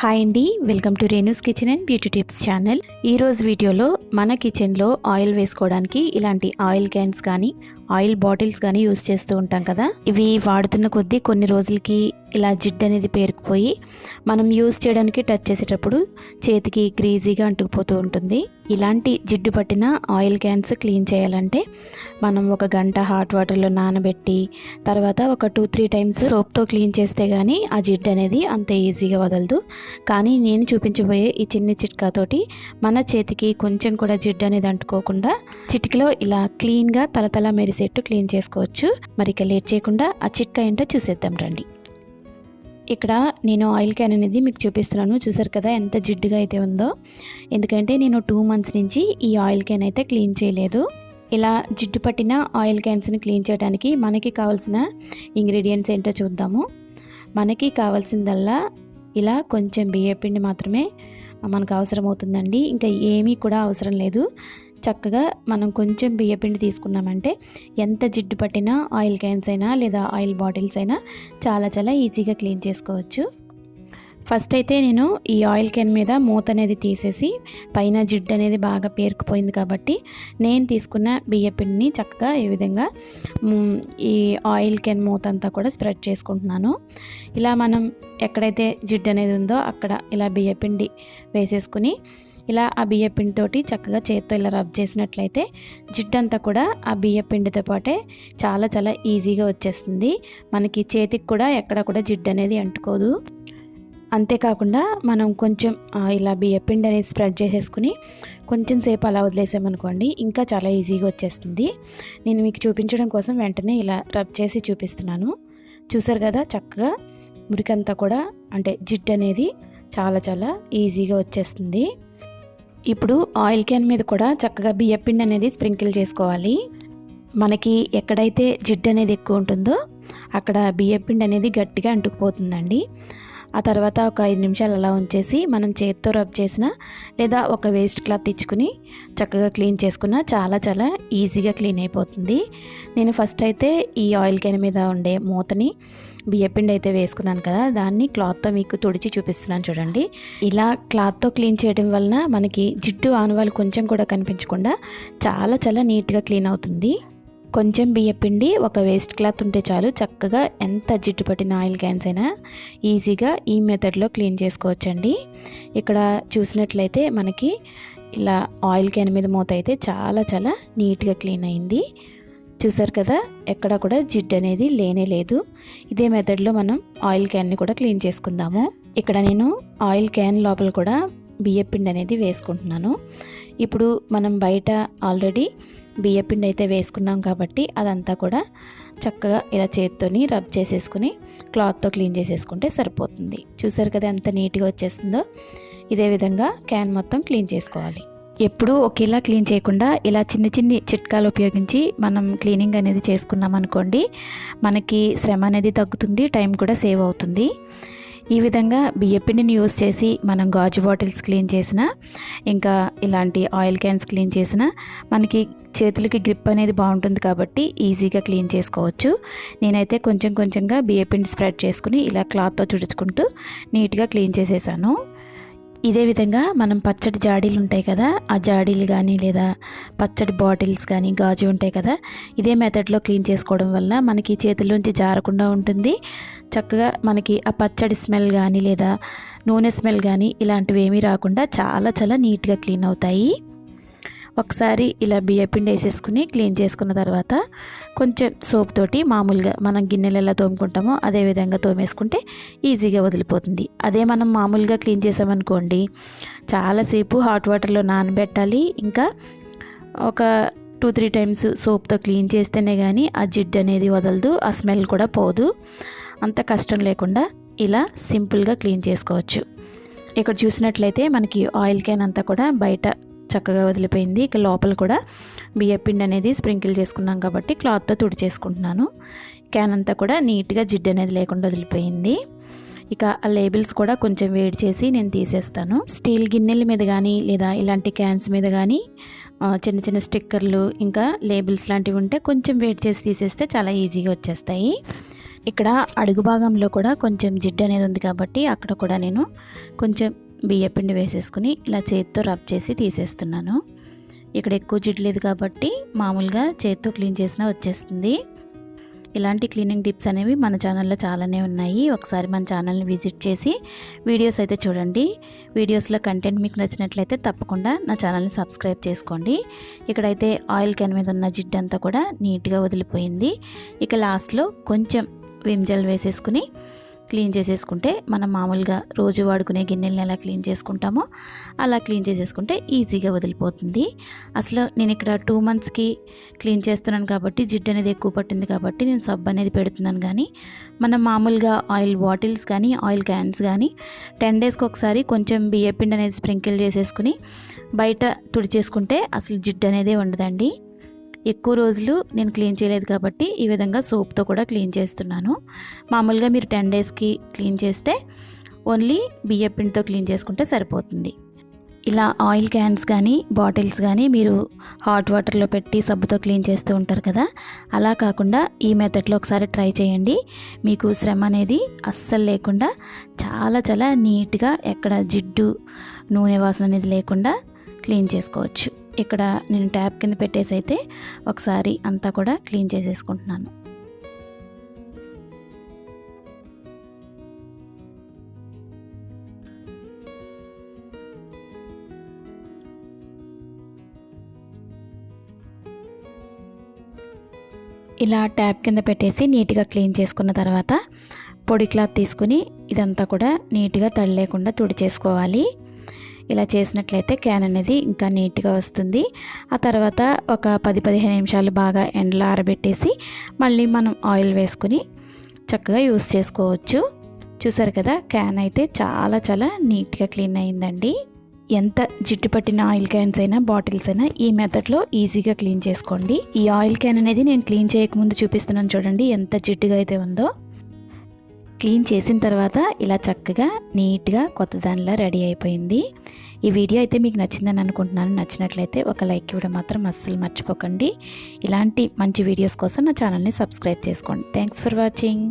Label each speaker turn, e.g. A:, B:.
A: Hi అండి welcome to Renu's kitchen and beauty tips channel. ఈ రోజు వీడియోలో మన కిచెన్లో ఆయిల్ వేసుకోవడానికి ఇలాంటి ఆయిల్ క్యాన్స్ కానీ ఆయిల్ బాటిల్స్ కానీ యూస్ చేస్తూ ఉంటాం కదా. ఇవి వాడుతున్న కొద్దీ కొన్ని రోజులకి ఇలా జిడ్డు అనేది పేరుకుపోయి మనం యూజ్ చేయడానికి టచ్ చేసేటప్పుడు చేతికి గ్రీజీగా అంటుకుపోతూ ఉంటుంది. ఇలాంటి జిడ్డు పట్టిన ఆయిల్ క్యాన్స్ క్లీన్ చేయాలంటే మనం ఒక గంట హాట్ వాటర్లో నానబెట్టి తర్వాత ఒక టూ త్రీ టైమ్స్ సోప్తో క్లీన్ చేస్తే కానీ ఆ జిడ్డు అనేది అంత ఈజీగా వదలదు. కానీ నేను చూపించబోయే ఈ చిన్న చిట్కాతోటి మన చేతికి కొంచెం కూడా జిడ్డు అనేది అంటుకోకుండా చిటికలో ఇలా క్లీన్గా తలతల మెరిసేట్టు క్లీన్ చేసుకోవచ్చు. మరి ఇక లేట్ చేయకుండా ఆ చిట్కా ఏంటో చూసేద్దాం రండి. ఇక్కడ నేను ఆయిల్ క్యాన్ అనేది మీకు చూపిస్తున్నాను. చూసారు కదా ఎంత జిడ్డుగా అయితే ఉందో. ఎందుకంటే నేను టూ మంత్స్ నుంచి ఈ ఆయిల్ క్యాన్ అయితే క్లీన్ చేయలేదు. ఇలా జిడ్డు పట్టిన ఆయిల్ క్యాన్స్ని క్లీన్ చేయడానికి మనకి కావాల్సిన ఇంగ్రీడియంట్స్ ఏంటో చూద్దాము. మనకి కావాల్సిందల్లా ఇలా కొంచెం బియ్యపిండి మాత్రమే మనకు అవసరం అవుతుందండి ఇంకా ఏమీ కూడా అవసరం లేదు. చక్కగా మనం కొంచెం బియ్యపిండి తీసుకున్నామంటే ఎంత జిడ్డు పట్టినా ఆయిల్ క్యాన్స్ అయినా లేదా ఆయిల్ బాటిల్స్ అయినా చాలా చాలా ఈజీగా క్లీన్ చేసుకోవచ్చు. ఫస్ట్ అయితే నేను ఈ ఆయిల్ క్యాన్ మీద మూత అనేది తీసేసి పైన జిడ్డు అనేది బాగా పేరుకుపోయింది కాబట్టి నేను తీసుకున్న బియ్యపిండిని చక్కగా ఈ విధంగా ఈ ఆయిల్ క్యాన్ మూత అంతా కూడా స్ప్రెడ్ చేసుకుంటున్నాను. ఇలా మనం ఎక్కడైతే జిడ్డు అనేది ఉందో అక్కడ ఇలా బియ్యపిండి వేసేసుకుని ఇలా ఆ బియ్యపిండితోటి చక్కగా చేత్తో ఇలా రబ్ చేసినట్లయితే జిడ్డు అంతా కూడా ఆ బియ్యపిండితో పాటే చాలా చాలా ఈజీగా వచ్చేస్తుంది. మనకి చేతికి కూడా ఎక్కడ కూడా జిడ్డు అనేది అంటుకోదు. అంతేకాకుండా మనం కొంచెం ఇలా ఇలా బియ్యపిండి అనేది స్ప్రెడ్ చేసేసుకుని కొంచెం సేపు అలా వదిలేసామనుకోండి ఇంకా చాలా ఈజీగా వచ్చేస్తుంది. నేను మీకు చూపించడం కోసం వెంటనే ఇలా రబ్ చేసి చూపిస్తున్నాను. చూసారు కదా చక్కగా మురికంతా కూడా అంటే జిడ్డు అనేది చాలా చాలా ఈజీగా వచ్చేస్తుంది. ఇప్పుడు ఆయిల్ క్యాన్ మీద కూడా చక్కగా బియ్యపిండి అనేది స్ప్రింకిల్ చేసుకోవాలి. మనకి ఎక్కడైతే జిడ్డు అనేది ఎక్కువ ఉంటుందో అక్కడ బియ్యపిండి అనేది గట్టిగా అంటుకుపోతుందండి. ఆ తర్వాత ఒక ఐదు నిమిషాలు అలా ఉంచేసి మనం చేత్తో రబ్ చేసిన లేదా ఒక వేస్ట్ క్లాత్ తెచ్చుకుని చక్కగా క్లీన్ చేసుకున్న చాలా చాలా ఈజీగా క్లీన్ అయిపోతుంది. నేను ఫస్ట్ అయితే ఈ ఆయిల్ క్యాన్ మీద ఉండే మూతని బియ్యపిండి అయితే వేసుకున్నాను కదా దాన్ని క్లాత్తో మీకు తుడిచి చూపిస్తున్నాను చూడండి. ఇలా క్లాత్తో క్లీన్ చేయడం వలన మనకి జిడ్డు ఆనవాళ్ళు కొంచెం కూడా కనిపించకుండా చాలా చాలా నీట్గా క్లీన్ అవుతుంది. కొంచెం బియ్యపిండి ఒక వేస్ట్ క్లాత్ ఉంటే చాలు చక్కగా ఎంత జిడ్డు పట్టిన ఆయిల్ క్యాన్స్ అయినా ఈజీగా ఈ మెథడ్లో క్లీన్ చేసుకోవచ్చండి. ఇక్కడ చూసినట్లయితే మనకి ఇలా ఆయిల్ క్యాన్ మీద మూత అయితే చాలా చాలా నీట్గా క్లీన్ అయింది. చూసారు కదా ఎక్కడ కూడా జిడ్డు అనేది లేనే లేదు. ఇదే మెథడ్లో మనం ఆయిల్ క్యాన్ని కూడా క్లీన్ చేసుకుందాము. ఇక్కడ నేను ఆయిల్ క్యాన్ లోపల కూడా బియ్యపిండి అనేది వేసుకుంటున్నాను. ఇప్పుడు మనం బయట ఆల్రెడీ బియ్యపిండి అయితే వేసుకున్నాం కాబట్టి అదంతా కూడా చక్కగా ఇలా చేత్తోని రబ్ చేసేసుకుని క్లాత్తో క్లీన్ చేసేసుకుంటే సరిపోతుంది. చూసారు కదా ఎంత నీట్గా వచ్చేస్తుందో? ఇదే విధంగా క్యాన్ మొత్తం క్లీన్ చేసుకోవాలి. ఎప్పుడూ ఒకేలా క్లీన్ చేయకుండా ఇలా చిన్న చిన్ని చిట్కాలు ఉపయోగించి మనం క్లీనింగ్ అనేది చేసుకున్నాం అనుకోండి మనకి శ్రమ అనేది తగ్గుతుంది టైం కూడా సేవ్ అవుతుంది. ఈ విధంగా బియ్యపిండిని యూస్ చేసి మనం గాజు బాటిల్స్ క్లీన్ చేసిన ఇంకా ఇలాంటి ఆయిల్ క్యాన్స్ క్లీన్ చేసిన మనకి చేతులకి గ్రిప్ అనేది బాగుంటుంది కాబట్టి ఈజీగా క్లీన్ చేసుకోవచ్చు. నేనైతే కొంచెం కొంచెంగా బియ్యపిండి స్ప్రెడ్ చేసుకుని ఇలా క్లాత్తో చుడుచుకుంటూ నీట్గా క్లీన్ చేసేసాను. ఇదే విధంగా మనం పచ్చడి జాడీలు ఉంటాయి కదా ఆ జాడీలు కానీ లేదా పచ్చడి బాటిల్స్ కానీ గాజు ఉంటాయి కదా ఇదే మెథడ్లో క్లీన్ చేసుకోవడం వల్ల మనకి చేతుల్లోంచి జారకుండా ఉంటుంది. చక్కగా మనకి ఆ పచ్చడి స్మెల్ కానీ లేదా నూనె స్మెల్ కానీ ఇలాంటివి ఏమీ రాకుండా చాలా చాలా నీట్గా క్లీన్ అవుతాయి. ఒకసారి ఇలా బియ్యపిండి వేసేసుకుని క్లీన్ చేసుకున్న తర్వాత కొంచెం సోప్ తోటి మామూలుగా మనం గిన్నెలు ఎలా తోముకుంటామో అదే విధంగా తోమేసుకుంటే ఈజీగా వదిలిపోతుంది. అదే మనం మామూలుగా క్లీన్ చేసామనుకోండి చాలాసేపు హాట్ వాటర్లో నానబెట్టాలి. ఇంకా ఒక టూ త్రీ టైమ్స్ సోప్తో క్లీన్ చేస్తేనే కానీ ఆ జిడ్డు అనేది వదలదు ఆ స్మెల్ కూడా పోదు. అంత కష్టం లేకుండా ఇలా సింపుల్గా క్లీన్ చేసుకోవచ్చు. ఇక్కడ చూసినట్లయితే మనకి ఆయిల్ క్యాన్ అంతా కూడా బయట చక్కగా వదిలిపోయింది. ఇక లోపల కూడా బియ్యపిండి అనేది స్ప్రింకిల్ చేసుకున్నాం కాబట్టి క్లాత్తో తుడిచేసుకుంటున్నాను. క్యాన్ అంతా కూడా నీట్గా జిడ్డు అనేది లేకుండా వదిలిపోయింది. ఇక ఆ లేబుల్స్ కూడా కొంచెం వేడి చేసి నేను తీసేస్తాను. స్టీల్ గిన్నెల మీద కానీ లేదా ఇలాంటి క్యాన్స్ మీద కానీ చిన్న చిన్న స్టిక్కర్లు ఇంకా లేబుల్స్ లాంటివి ఉంటే కొంచెం వేడి చేసి తీసేస్తే చాలా ఈజీగా వచ్చేస్తాయి. ఇక్కడ అడుగు భాగంలో కూడా కొంచెం జిడ్డు అనేది ఉంది కాబట్టి అక్కడ కూడా నేను కొంచెం బియ్యపిండి వేసేసుకుని ఇలా చేతితో రబ్ చేసి తీసేస్తున్నాను. ఇక్కడ ఎక్కువ జిడ్డు లేదు కాబట్టి మామూలుగా చేతితో క్లీన్ చేసినా వచ్చేస్తుంది. ఇలాంటి క్లీనింగ్ టిప్స్ అనేవి మన ఛానల్లో చాలానే ఉన్నాయి. ఒకసారి మన ఛానల్ని విజిట్ చేసి వీడియోస్ అయితే చూడండి. వీడియోస్లో కంటెంట్ మీకు నచ్చినట్లయితే తప్పకుండా నా ఛానల్ని సబ్స్క్రైబ్ చేసుకోండి. ఇక్కడైతే ఆయిల్ క్యాన్ మీద ఉన్న జిడ్డు అంతా కూడా నీట్గా వదిలిపోయింది. ఇక లాస్ట్లో కొంచెం విమ్ జెల్ వేసేసుకుని క్లీన్ చేసేసుకుంటే మనం మామూలుగా రోజు వాడుకునే గిన్నెలను ఎలా క్లీన్ చేసుకుంటామో అలా క్లీన్ చేసేసుకుంటే ఈజీగా వదిలిపోతుంది. అసలు నేను ఇక్కడ టూ మంత్స్కి క్లీన్ చేస్తున్నాను కాబట్టి జిడ్డు అనేది ఎక్కువ పట్టింది కాబట్టి నేను సబ్ అనేది పెడుతున్నాను కానీ మనం మామూలుగా ఆయిల్ బాటిల్స్ కానీ ఆయిల్ క్యాన్స్ కానీ టెన్ డేస్కి ఒకసారి కొంచెం బియ్యపిండి అనేది స్ప్రింకిల్ చేసేసుకుని బయట తుడిచేసుకుంటే అసలు జిడ్డు అనేది ఉండదండి. ఎక్కువ రోజులు నేను క్లీన్ చేయలేదు కాబట్టి ఈ విధంగా సోప్తో కూడా క్లీన్ చేస్తున్నాను. మామూలుగా మీరు టెన్ డేస్కి క్లీన్ చేస్తే ఓన్లీ బియ్య పిండితో క్లీన్ చేసుకుంటే సరిపోతుంది. ఇలా ఆయిల్ క్యాన్స్ కానీ బాటిల్స్ కానీ మీరు హాట్ వాటర్లో పెట్టి సబ్బుతో క్లీన్ చేస్తూ ఉంటారు కదా అలా కాకుండా ఈ మెథడ్లో ఒకసారి ట్రై చేయండి. మీకు శ్రమ అనేది అస్సలు లేకుండా చాలా చాలా నీట్గా ఎక్కడ జిడ్డు నూనె వాసన అనేది లేకుండా క్లీన్ చేసుకోవచ్చు. ఇక్కడ నేను ట్యాప్ కింద పెట్టేసి అయితే ఒకసారి అంతా కూడా క్లీన్ చేసేసుకుంటున్నాను. ఇలా ట్యాప్ కింద పెట్టేసి నీట్గా క్లీన్ చేసుకున్న తర్వాత పొడి క్లాత్ తీసుకుని ఇదంతా కూడా నీట్గా తడి లేకుండా తుడిచేసుకోవాలి. ఇలా చేసినట్లయితే క్యాన్ అనేది ఇంకా నీట్గా వస్తుంది. ఆ తర్వాత ఒక పది పదిహేను నిమిషాలు బాగా ఎండలో ఆరబెట్టేసి మళ్ళీ మనం ఆయిల్ వేసుకుని చక్కగా యూస్ చేసుకోవచ్చు. చూసారు కదా క్యాన్ అయితే చాలా చాలా నీట్గా క్లీన్ అయిందండి. ఎంత జిడ్డు పట్టిన ఆయిల్ క్యాన్స్ అయినా బాటిల్స్ అయినా ఈ మెథడ్లో ఈజీగా క్లీన్ చేసుకోండి. ఈ ఆయిల్ క్యాన్ అనేది నేను క్లీన్ చేయకముందు చూపిస్తున్నాను చూడండి ఎంత జిడ్డుగా అయితే ఉందో. క్లీన్ చేసిన తర్వాత ఇలా చక్కగా నీట్గా కొత్త దానిలా రెడీ అయిపోయింది. ఈ వీడియో అయితే మీకు నచ్చిందని అనుకుంటున్నాను. నచ్చినట్లయితే ఒక లైక్ ఇవ్వడం మాత్రం అస్సలు మర్చిపోకండి. ఇలాంటి మంచి వీడియోస్ కోసం నా ఛానల్ని సబ్స్క్రైబ్ చేసుకోండి. Thanks for watching.